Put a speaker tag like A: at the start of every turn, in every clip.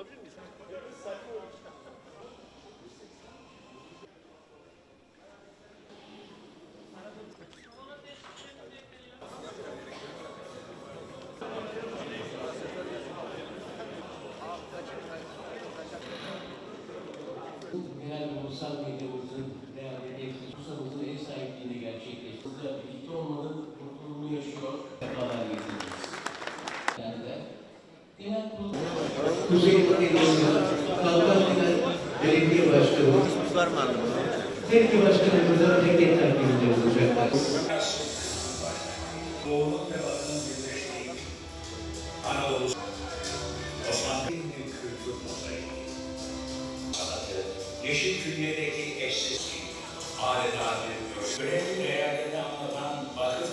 A: Alabilir miyiz?
B: Genel ulusal medyamızın değerli Bursa'mızın ev sahipliğini gerçekleştirdi. Burada birlikte olmanın mutluluğunu yaşıyor. Defalar getirdiniz. Yani de genel kurulu Kuzey Belediyesi, Kalkanlı'da Belediye Başkanı, Belediye Başkanımıza tek takibinde olacaklar.
C: Doğunun ve batının birleştiği Anadolu Osmanlı'nın kültür mozaiği sanatı yeşil adeta bir gösteri değerlerini anlatan vakıf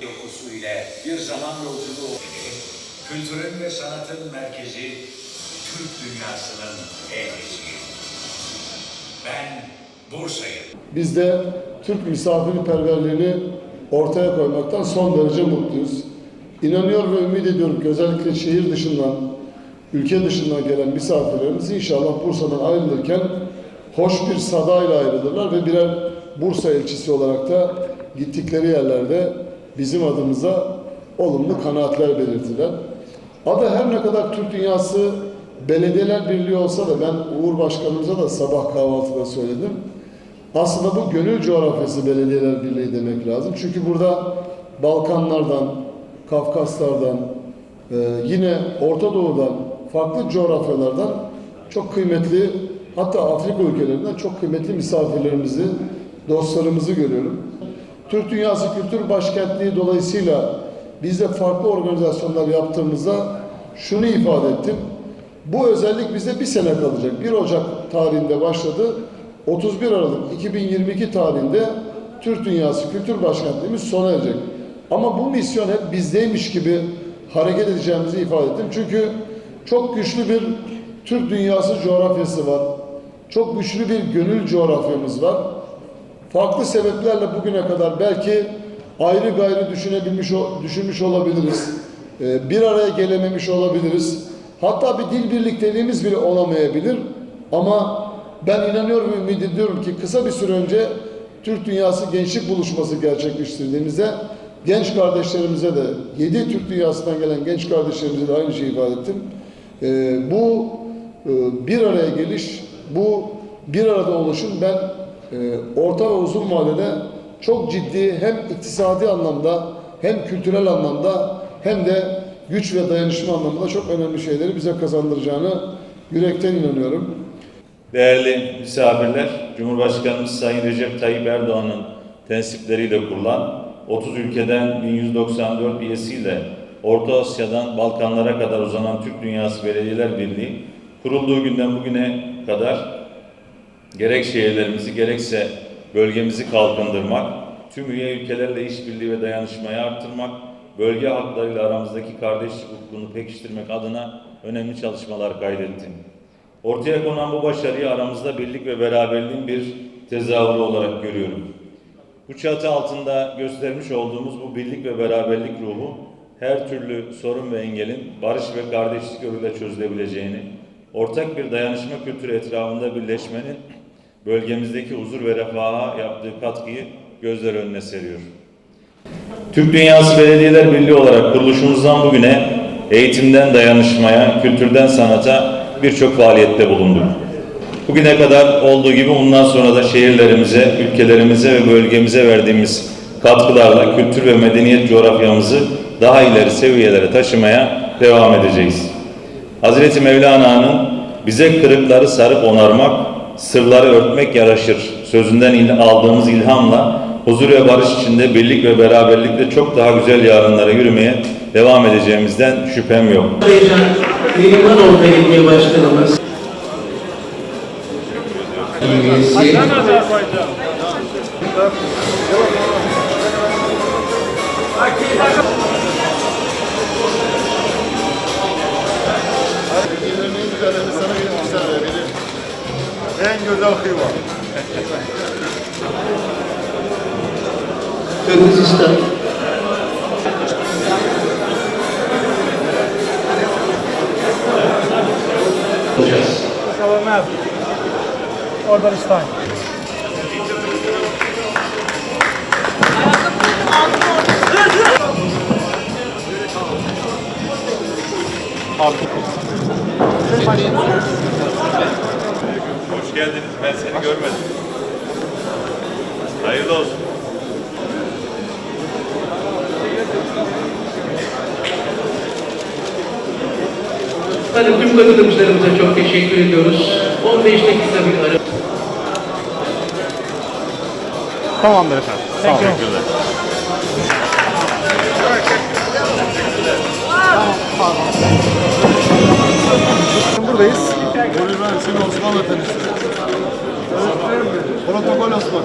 C: kültürü dokusu ile bir zaman yolculuğu kültürün ve sanatın merkezi Türk dünyasının evresi. Ben Bursa'yım.
D: Biz de Türk misafirperverliğini ortaya koymaktan son derece mutluyuz. İnanıyor ve ümit ediyorum ki özellikle şehir dışından, ülke dışından gelen misafirlerimiz inşallah Bursa'dan ayrılırken hoş bir sadayla ayrılırlar ve birer Bursa elçisi olarak da gittikleri yerlerde bizim adımıza olumlu kanaatler belirtirler. Adı her ne kadar Türk Dünyası Belediyeler Birliği olsa da ben Uğur Başkanımıza da sabah kahvaltıda söyledim. Aslında bu gönül coğrafyası belediyeler birliği demek lazım. Çünkü burada Balkanlardan, Kafkaslardan, e, yine Orta Doğu'dan, farklı coğrafyalardan çok kıymetli, hatta Afrika ülkelerinden çok kıymetli misafirlerimizi, dostlarımızı görüyorum. Türk Dünyası Kültür Başkentliği dolayısıyla biz de farklı organizasyonlar yaptığımızda şunu ifade ettim. Bu özellik bize bir sene kalacak. 1 Ocak tarihinde başladı. 31 Aralık 2022 tarihinde Türk Dünyası Kültür Başkentliğimiz sona erecek. Ama bu misyon hep bizdeymiş gibi hareket edeceğimizi ifade ettim. Çünkü çok güçlü bir Türk dünyası coğrafyası var. Çok güçlü bir gönül coğrafyamız var. Farklı sebeplerle bugüne kadar belki ayrı gayrı düşünebilmiş, düşünmüş olabiliriz. Ee, Bir araya gelememiş olabiliriz. Hatta bir dil birlikteliğimiz bile olamayabilir. Ama ben inanıyorum ümit ediyorum ki kısa bir süre önce Türk Dünyası Gençlik Buluşması gerçekleştirdiğimizde genç kardeşlerimize de, yedi Türk Dünyası'ndan gelen genç kardeşlerimize de aynı şeyi ifade ettim. Ee, bu e, bir araya geliş, bu bir arada oluşum ben e, orta ve uzun vadede çok ciddi hem iktisadi anlamda hem kültürel anlamda hem de güç ve dayanışma anlamında çok önemli şeyleri bize kazandıracağını yürekten inanıyorum.
E: Değerli misafirler, Cumhurbaşkanımız Sayın Recep Tayyip Erdoğan'ın tensipleriyle kurulan 30 ülkeden 1194 üyesiyle Orta Asya'dan Balkanlara kadar uzanan Türk Dünyası Belediyeler Birliği kurulduğu günden bugüne kadar gerek şehirlerimizi gerekse bölgemizi kalkındırmak, tüm üye ülkelerle işbirliği ve dayanışmayı arttırmak, bölge halklarıyla aramızdaki kardeşlik ufkunu pekiştirmek adına önemli çalışmalar kaydetti. Ortaya konan bu başarıyı aramızda birlik ve beraberliğin bir tezahürü olarak görüyorum. Bu çatı altında göstermiş olduğumuz bu birlik ve beraberlik ruhu her türlü sorun ve engelin barış ve kardeşlik yoluyla çözülebileceğini, ortak bir dayanışma kültürü etrafında birleşmenin bölgemizdeki huzur ve refaha yaptığı katkıyı gözler önüne seriyor. Türk Dünyası Belediyeler Birliği olarak kuruluşumuzdan bugüne eğitimden dayanışmaya, kültürden sanata birçok faaliyette bulunduk. Bugüne kadar olduğu gibi bundan sonra da şehirlerimize, ülkelerimize ve bölgemize verdiğimiz katkılarla kültür ve medeniyet coğrafyamızı daha ileri seviyelere taşımaya devam edeceğiz. Hazreti Mevlana'nın bize kırıkları sarıp onarmak, sırları örtmek yaraşır sözünden aldığımız ilhamla huzur ve barış içinde birlik ve beraberlikle çok daha güzel yarınlara yürümeye devam edeceğimizden şüphem yok.
B: Belimanoğlu Belediye Başkanımız.
A: En güzel kıyma.
B: Kırgızistan, olacağız.
F: Oradan İstanbul.
E: Hoş geldiniz. Ben seni görmedim. Hayırlı olsun.
B: Hadi tüm katılımcılarımıza çok teşekkür ediyoruz. 15 dakika bir ara.
F: Tamamdır efendim. Sağ olun.
E: Teşekkürler.
F: Buradayız.
A: Buyurun ben Osmanlı temsilcisi. Protokol Osman.